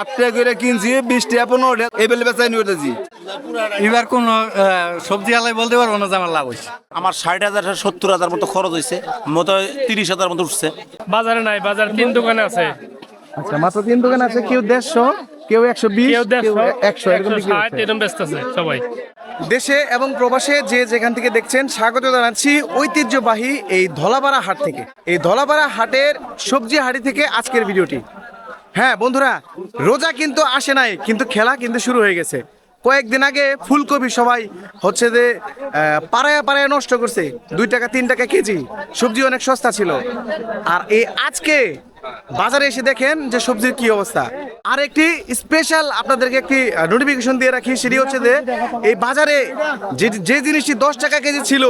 আট টাকা করে কিনছি বিশ টাকা পনেরো টাকা এই বেচাই নিয়ে উঠেছি। এবার কোন সবজি আলাই বলতে পারব না যে আমার লাভ হয়েছে? আমার ষাট হাজার সত্তর হাজার মতো খরচ হয়েছে মতো তিরিশ হাজার মতো উঠছে। বাজারে নাই বাজার তিন দোকানে আছে। আচ্ছা মাত্র তিন দোকান আছে কেউ দেড়শো কেউ একশো বিশ কেউ একশো এরকম ব্যস্ত আছে সবাই। দেশে এবং প্রবাসে যে যেখান থেকে দেখছেন স্বাগত জানাচ্ছি ঐতিহ্যবাহী এই ধলাপাড়া হাট থেকে। এই ধলাপাড়া হাটের সবজি হাটি থেকে আজকের ভিডিওটি। হ্যাঁ বন্ধুরা, রোজা কিন্তু আসে নাই, কিন্তু খেলা কিন্তু শুরু হয়ে গেছে। কয়েকদিন আগে ফুলকপি সবাই হচ্ছে যে পাড়ায় পাড়ায় নষ্ট করছে, দুই টাকা, তিন টাকা কেজি, সবজি অনেক সস্তা ছিল। আর এই আজকে বাজারে এসে দেখেন যে সবজির কি অবস্থা। আর একটি স্পেশাল আপনাদেরকে একটি নোটিফিকেশন দিয়ে রাখি সেটি হচ্ছে যে এই বাজারে যে যে জিনিসটি দশ টাকা কেজি ছিল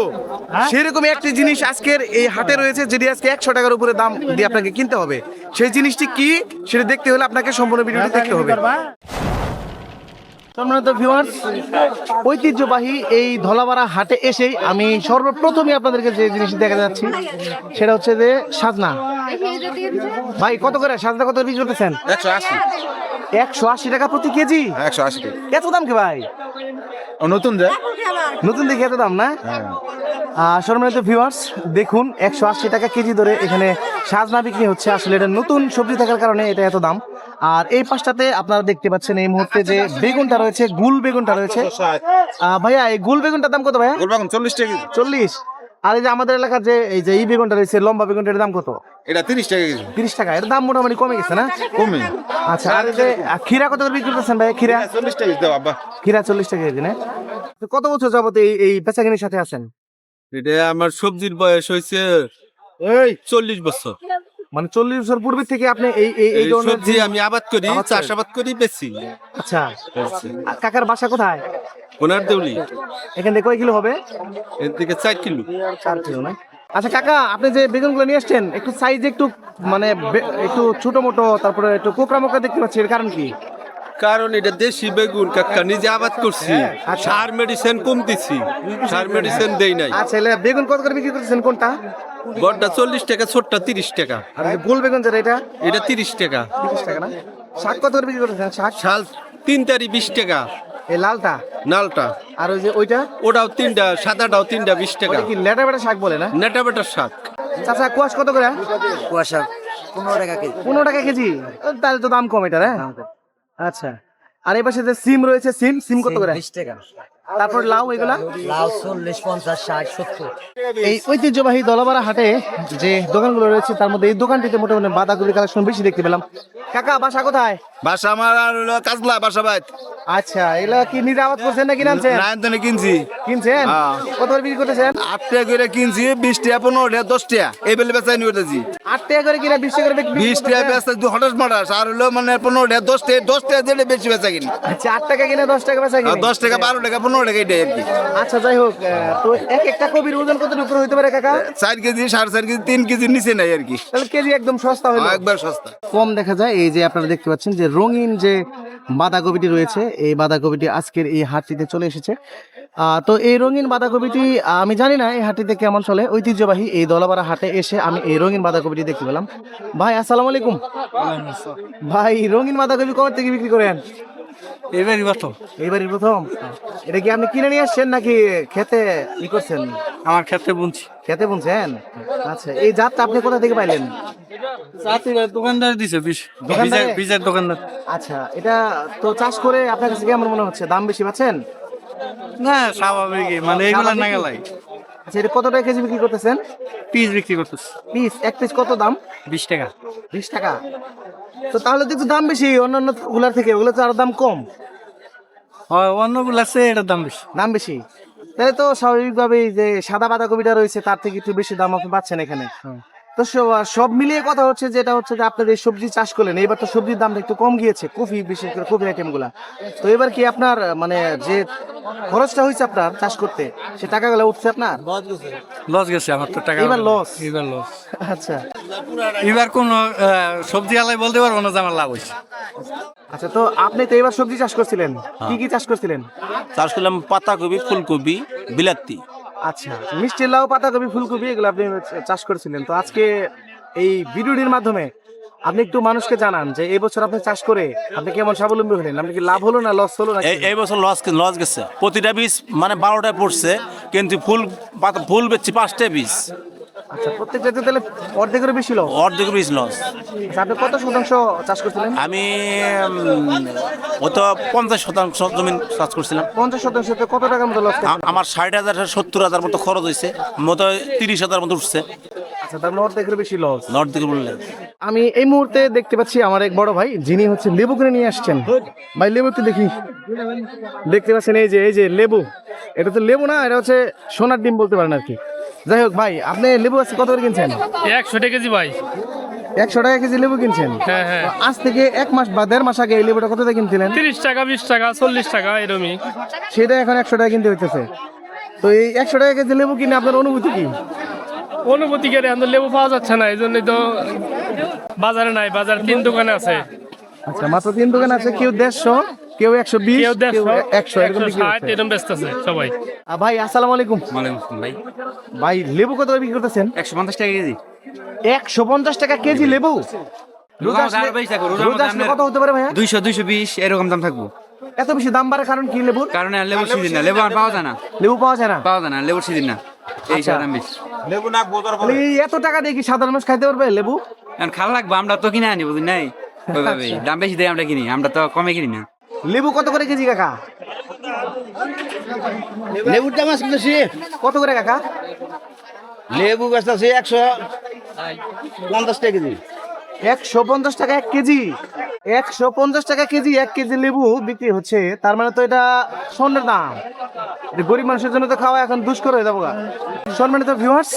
সেরকমই একটি জিনিস আজকের এই হাটে রয়েছে যেটি আজকে একশো টাকার উপরে দাম দিয়ে আপনাকে কিনতে হবে। সেই জিনিসটি কি সেটা দেখতে হলে আপনাকে সম্পূর্ণ ভিডিওটি দেখতে হবে। সম্মানিত ভিউয়ার্স ঐতিহ্যবাহী এই ধলাবাড়া হাটে এসেই আমি সর্বপ্রথমে আপনাদেরকে যে জিনিস দেখা যাচ্ছি সেটা হচ্ছে যে সাজনা। ভাই কত করে? সাজনা কত করে বিক্রি করতেছেন? একশো আশি। একশো আশি টাকা প্রতি কেজি? একশো আশি টাকা। এত দাম কি ভাই? ও নতুন যে? নতুন দেখে এত দাম না? আহ, সম্মানিত ভিউয়ার্স দেখুন একশো আশি টাকা কেজি ধরে এখানে সাজনা বিক্রি হচ্ছে। আসলে এটা নতুন সবজি থাকার কারণে এটা এত দাম। আর এই পাশটাতে আপনারা দেখতে পাচ্ছেন এই মুহূর্তে যে বেগুনটা রয়েছে গুল বেগুনটা রয়েছে। ভাইয়া এই গুল বেগুনটার দাম কত ভাইয়া? বলব এখন চল্লিশ টাকা। চল্লিশ। আর এই যে আমাদের এলাকার যে এই যে এই বেগুনটা রয়েছে লম্বা বেগুনটার দাম কত? এটা তিরিশ টাকা কেজি। তিরিশ টাকা। এর দাম মোটামুটি কমে গেছে না? কমে। আচ্ছা আর যে ক্ষীরা কত করে বিক্রি করতেছেন ভাই ক্ষীরা? চল্লিশ টাকা কেজি দাও আব্বা। ক্ষীরা চল্লিশ টাকা কেজি না? কত বছর যাবত এই এই বেচাকিনির সাথে আছেন? এটা আমার সবজির বয়স হয়েছে এই। চল্লিশ বছর। মানে চল্লিশ বছর পূর্বে থেকে আপনি এই এই এই ধরনের আমি আবাদ করি আবাদ চাষাবাদ করি বেশি আচ্ছা। আর কাকার বাসা কোথায়? ওনার দেউলি। এখান থেকে কয় কিলো হবে? এর থেকে চার কিলো। চার কিলো না? আচ্ছা কাকা আপনি যে বেগুনগুলো নিয়ে আসছেন একটু সাইজ একটু মানে একটু ছোট মোটো তারপরে একটু কোকরা মোকরা দেখতে পাচ্ছি এর কারণ কি? কারণ এটা দেশি বেগুন কাকা নিজে আবাদ করছি। আচ্ছা। সার মেডিসিন কম দিছি সার মেডিসিন দেই নাই। আচ্ছা বেগুন কত করে বিক্রি করতেছেন কোনটা? বড়টা চল্লিশ টাকা ছোটটা তিরিশ টাকা। আর গোল বেগুন যেটা এটা? এটা তিরিশ টাকা। তিরিশ টাকা না? শাক কত করে বিক্রি করতেছেন শাক? শাল তিন তারি বিশ টাকা। এই লালটা? নালটা আর ওই যে ওইটা? ওটাও তিনটা সাদাটাও তিনটা বিশ টাকা। ওটা কি লেটা বেটা শাক বলে না? নেটা বেটার শাক। চাচা কুয়াশ কত করে? কুয়াশা পনেরো টাকা কেজি। পনেরো টাকা কেজি? তাহলে তো দাম কম এটা হ্যাঁ আচ্ছা। আর এই পাশে যে সিম রয়েছে সিম সিম কত করে? বিশ টাকা। তারপর লাউ এগুলা? লাউ চল্লিশ পঞ্চাশ ষাট সত্তর। এই ঐতিহ্যবাহী দলাপাড়া হাটে যে দোকানগুলো রয়েছে তার মধ্যে এই দোকানটিতে মোটামুটি বাঁধাকপি কালেকশন বেশি দেখতে পেলাম। কাকা বাসা কোথায়? বাসা আমার আর কাজলা বাসা বাইত আচ্ছা এগুলা কি নিজে আবাদ করছেন না কিনছেন নারায়ণতনে কিনছি। কিনছেন? হ্যাঁ। কত করে বিক্রি করতেছেন? আট টাকা করে কিনছি বিশ টাকা পনেরো টাকা দশ টাকা। এই বেলে বেচাই নিয়ে উঠেছি। আট টাকা করে কিনা বিশ টাকা করে বিশ টাকা? বেচা হঠাৎ মাঠাস আর হলো মানে পনেরো টাকা দশ টাকা দশ টাকা যেটা বেশি বেচা কিনি। আচ্ছা আট টাকা কিনে দশ টাকা বেচা আর দশ টাকা বারো টাকা পনেরো টাকা এটাই আর কি। আচ্ছা যাই হোক তো এক একটা কবির ওজন কত উপরে হইতে পারে কাকা? চার কেজি সাড়ে চার কেজি তিন কেজি নিচে নাই আর কি। তাহলে কেজি একদম সস্তা হলো। একবার সস্তা। কম দেখা যায় এই যে আপনারা দেখতে পাচ্ছেন যে রঙিন যে বাঁধাকপিটি রয়েছে এই বাঁধাকপিটি আজকের এই হাটটিতে চলে এসেছে। আহ, তো এই রঙিন বাঁধাকপিটি আমি জানি না এই হাটটিতে কেমন চলে। ঐতিহ্যবাহী এই দলাপাড়া হাটে এসে আমি এই রঙিন বাঁধাকপিটি দেখতে পেলাম। ভাই আসসালামু আলাইকুম। ভাই রঙিন বাঁধাকপি কবে থেকে বিক্রি করেন এবারই প্রথম। এইবারই প্রথম? এটা কি আপনি কিনে নিয়ে আসছেন নাকি খেতে ই করছেন? আমার ক্ষেত্রে বুনছি। খেতে বুনছেন? আচ্ছা এই জাতটা আপনি কোথা থেকে পাইলেন? দোকানদার দিছে বীজের- দোকানদার। আচ্ছা এটা তো চাষ করে আপনার কাছে কেমন মনে হচ্ছে? দাম বেশি পাচ্ছেন? না স্বাভাবিক মানে এগুলা। নাগালাই আচ্ছা এটা কত টাকা কেজি বিক্রি করতেছেন? পিস বিক্রি করতেছে। পিস এক পিস কত দাম? বিশ টাকা। বিশ টাকা। তো তাহলে তো একটু দাম বেশি অন্যান্যগুলার থেকে ওগুলো তো আর দাম কম। হয় অন্যগুলো আছে এটার দাম বেশি। দাম বেশি? তাহলে তো স্বাভাবিকভাবেই যে সাদা বাঁধাকপিটা রয়েছে তার থেকে একটু বেশি দাম আপনি পাচ্ছেন এখানে। তো সব- সব মিলিয়ে কথা হচ্ছে যেটা হচ্ছে যে আপনাদের সবজি চাষ করলেন এবার তো সবজির দামটা একটু কম গিয়েছে কফি বিশেষ করে কফি আইটেমগুলা তো এবার কি আপনার মানে যে খরচটা হয়েছে আপনার চাষ করতে সে টাকাগুলো উঠছে আপনার? লস গেছে। আমার তো টাকা এবার লস এবার লস আচ্ছা। এবার কোন সবজি আলাই বলতে পারব না যে আমার লাভ হয়েছে। আচ্ছা তো আপনি তো এবার সবজি চাষ করছিলেন কি কি চাষ করছিলেন? চাষ করলাম পাতাকপি ফুলকপি বিলাতি। আচ্ছা মিষ্টি লাউ পাতাকপি ফুলকপি এগুলো আপনি চাষ করেছিলেন। তো আজকে এই ভিডিওটির মাধ্যমে আপনি একটু মানুষকে জানান যে এই বছর আপনি চাষ করে আপনি কেমন স্বাবলম্বী হলেন? আপনি কি লাভ হলো না লস হলো না এই বছর লস লস গেছে। প্রতিটা বীজ মানে বারোটায় পড়ছে কিন্তু ফুল ফুল বেচছি পাঁচটা বীজ। আচ্ছা প্রত্যেকটাতে তাহলে অর্ধেকের বেশি লস অর্ধেক বীজ লস আচ্ছা, আপনি কত শতাংশ চাষ করছিলেন? আমি উম, ও তো পঞ্চাশ শতাংশ জমিন চাষ করছিলাম। পঞ্চাশ শতাংশতে কত টাকার মতো লস আমার ষাট হাজার সত্তর হাজার মতো খরচ হয়েছে মতো তিরিশ হাজার মতো উঠছে। আচ্ছা তার মানে অর্ধেকের বেশি লস নর্থ দিকে বললে। আমি এই মুহূর্তে দেখতে পাচ্ছি আমার এক বড় ভাই যিনি হচ্ছে লেবু কিনে নিয়ে আসছেন। ভাই লেবু একটু দেখি। দেখতে পাচ্ছেন এই যে এই যে লেবু। এটা তো লেবু না এটা হচ্ছে সোনার ডিম বলতে পারেন আর কি যাই হোক ভাই আপনি লেবু আছে কত করে কিনছেন? একশো টাকা কেজি ভাই। একশো টাকা কেজি লেবু কিনছেন? হ্যাঁ হ্যাঁ। আজ থেকে এক মাস বা দেড় মাস আগে এই লেবুটা কত টাকা কিনছিলেন? তিরিশ টাকা বিশ টাকা চল্লিশ টাকা এরমই। সেটা এখন একশো টাকা কিনতে হইতেছে। তো এই একশো টাকা কেজি লেবু কিনে আপনার অনুভূতি কি? অনুভূতি করে এখন লেবু পাওয়া যাচ্ছে না এই জন্যই তো বাজারে নাই বাজার তিন দোকানে আছে। আচ্ছা মাত্র তিন দোকান আছে কেউ দেড়শো কেউ একশো বিশ কেউ একশো এরকম ব্যস্ত আছে সবাই। ভাই আসসালামু আলাইকুম। ভাই। ভাই লেবু কত বিক্রি করতেছেন? একশো পঞ্চাশ টাকা কেজি। একশো পঞ্চাশ টাকা কেজি লেবু? রোজা রোজা আসলে- আরও বেশি থাকবে, রোজার রোজা মধ্যে আসলে আপনার- কত হতে পারে ভাইয়া? দুইশো দুইশো বিশ এরকম দাম থাকব। এত বেশি দাম বাড়ার কারণ কি লেবুর? কারণ আর লেবুর সিজন না লেবু আর পাওয়া যায় না। লেবু পাওয়া যায় না। পাওয়া যায় না লেবুর সিজন না। এই আচ্ছা। দাম বেশি। তাহলে এই এত টাকা দিয়ে কি সাধারণ মানুষ খাইতে পারবে লেবু? কারণ খাল লাগবে আমরা তো কিনে আনি বুঝলি নাই? ওইভাবে দাম বেশি দেয় আমরা কিনি। আমরা তো কমে কিনি না। লেবু কত করে কেজি কাকা? লেবুর দাম আছে বেশি কত করে কাকা? লেবু বেচতেছে একশো পঞ্চাশ টাকা কেজি। একশো পঞ্চাশ টাকা এক কেজি? একশো পঞ্চাশ টাকা কেজি, এক কেজি লেবু বিক্রি হচ্ছে। তার মানে তো এটা স্বর্ণের দাম। গরিব মানুষের জন্য তো খাওয়া এখন দুষ্কর হয়ে যাব। সম্মানিত ভিউয়ার্স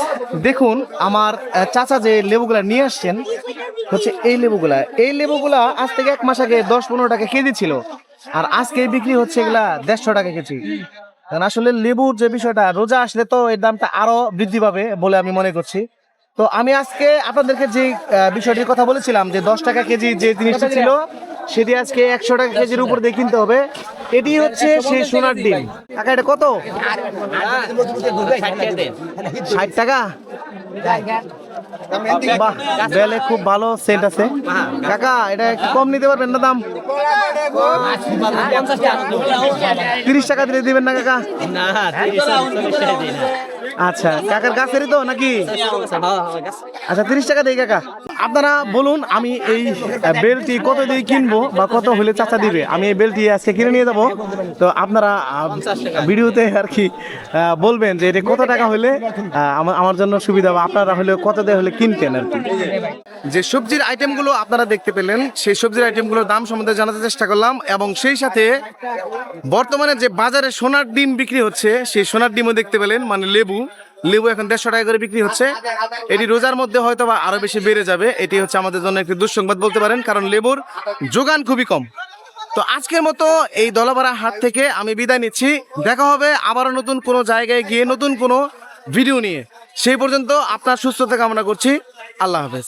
দেখুন আমার চাচা যে লেবুগুলা নিয়ে আসছেন, হচ্ছে এই লেবুগুলা। এই লেবুগুলা আজ থেকে এক মাস আগে দশ পনেরো টাকা কেজি ছিল। আর আজকে বিক্রি হচ্ছে এগুলা দেড়শো টাকা কেজি। কারণ আসলে লেবুর যে বিষয়টা, রোজা আসলে তো এর দামটা আরও বৃদ্ধি পাবে বলে আমি মনে করছি। তো আমি আজকে আপনাদেরকে যে বিষয়টির কথা বলেছিলাম যে দশ টাকা কেজি যে জিনিসটা ছিল, সেটি আজকে একশো টাকা কেজির উপর দিয়ে কিনতে হবে। এটি হচ্ছে সেই সোনার ডিম। টাকা এটা কত? ষাট টাকা? বাহ খুব ভালো সেন্ট আছে। কাকা, এটা কম নিতে পারবেন না দাম? তিরিশ টাকা দিলে দিবেন না কাকা? আচ্ছা কাকার গাছেরই তো নাকি? আচ্ছা তিরিশ টাকা দেই কাকা। আপনারা বলুন, আমি এই বেলটি কত দিয়ে কিনবো বা কত হলে চাচা দিবে? আমি এই বেলটি আজকে কিনে নিয়ে যাব। তো আপনারা ভিডিওতে আর কি বলবেন যে এটা কত টাকা হলে আমার- জন্য সুবিধা হবে আপনারা হলে কত দিয়ে হলে কিনতেন আর কি। যে সবজির আইটেমগুলো আপনারা দেখতে পেলেন, সেই সবজির আইটেমগুলোর দাম সম্বন্ধে জানাতে চেষ্টা করলাম এবং সেই সাথে বর্তমানে যে বাজারে সোনার ডিম বিক্রি হচ্ছে, সেই সোনার ডিমও দেখতে পেলেন মানে লেবু। লেবু এখন দেড়শো টাকা করে বিক্রি হচ্ছে। এটি রোজার মধ্যে হয়তো বা আরও বেশি বেড়ে যাবে। এটি হচ্ছে আমাদের জন্য একটি দুঃসংবাদ বলতে পারেন, কারণ লেবুর যোগান খুবই কম। তো আজকের মতো এই দলাবাড়া হাট থেকে আমি বিদায় নিচ্ছি। দেখা হবে আবারও নতুন কোনো জায়গায় গিয়ে নতুন কোনো ভিডিও নিয়ে। সেই পর্যন্ত আপনার সুস্থতা কামনা করছি। আল্লাহ হাফেজ।